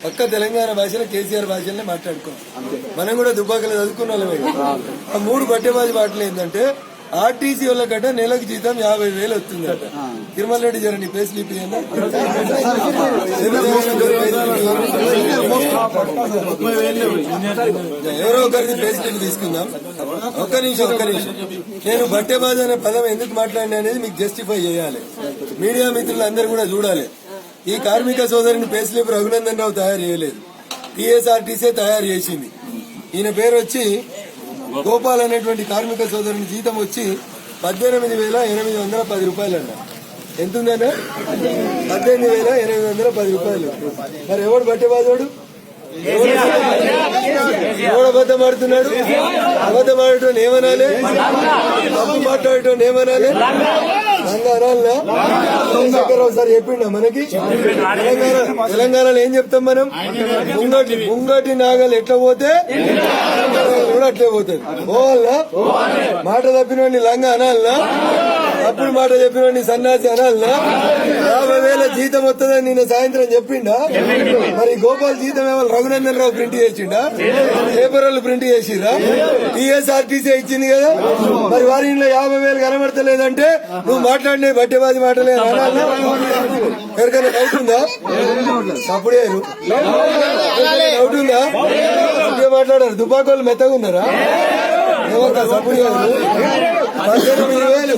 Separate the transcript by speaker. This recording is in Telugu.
Speaker 1: పక్క తెలంగాణ భాషలో కేసీఆర్ భాషలనే మాట్లాడుకున్నాం మనం కూడా దుబ్బాకలు చదువుకున్న వాళ్ళమే ఆ మూడు బట్టెబాజీ మాటలు ఏంటంటే ఆర్టీసీ వాళ్ళ కట్ట నెలకు జీతం యాభై వేలు వస్తుందట తిరుమల రెడ్డి జర నీ పేస్ లిపి ఎవరో ఒకరిది పేస్ లిపి తీసుకుందాం. ఒక్క నిమిషం ఒక్క నిమిషం. నేను బట్టేబాజు అనే పదం ఎందుకు మాట్లాడినా అనేది మీకు జస్టిఫై చేయాలి. మీడియా మిత్రులు అందరు కూడా చూడాలి. ఈ కార్మిక సోదరిని పేస్లిప్ రఘునందన్ రావు తయారు చేయలేదు. టీఎస్ఆర్టీసీ తయారు చేసింది. ఈయన పేరు వచ్చి గోపాల్ అనేటువంటి కార్మిక సోదరుని జీతం వచ్చి పద్దెనిమిది వేల ఎనిమిది వందల పది రూపాయలు అంట ఎంత ఉందన్న పద్దెనిమిది వేల ఎనిమిది వందల పది రూపాయలు. మరి ఎవడు బట్టేవాదోడు ఎవడు అబద్ధం ఆడుతున్నాడు? అబద్ధం ఆడటం ఏమనాలి? తప్పు మాట్లాడటం ఏమనాలి? చంద్రశేఖర్ రావు సార్ చెప్పిండ మనకి? తెలంగాణ తెలంగాణలో ఏం చెప్తాం మనం? ముంగటి ముంగటి నాగలు ఎట్లా పోతే? కూడా అట్లే పోతుంది పోవాలనా మాట తప్పినోడిని లంగా అనాలనా? అప్పుడు మాట చెప్పినోడిని సన్నాసి అనాలనా? జీతం వస్తుందని నిన్న సాయంత్రం చెప్పిండా? మరి గోపాల్ జీతం ఏమో రఘునందన్ రావు ప్రింట్ చేసిండా? పేపర్ వాళ్ళు ప్రింట్ చేసిరా టీఎస్ఆర్టీసీ ఇచ్చింది కదా? మరి వారి ఇంట్లో యాభై వేలు కనబడతలేదంటే నువ్వు మాట్లాడినే బట్టెబాది మాటలే ఎవరికైనా డౌట్ ఉందా? అప్పుడే డౌట్ ఉందా? ఇంకే మాట్లాడారు. దుబాకోళ్ళు మెత్తగా ఉన్నారా? ఎవరికా చేయరు?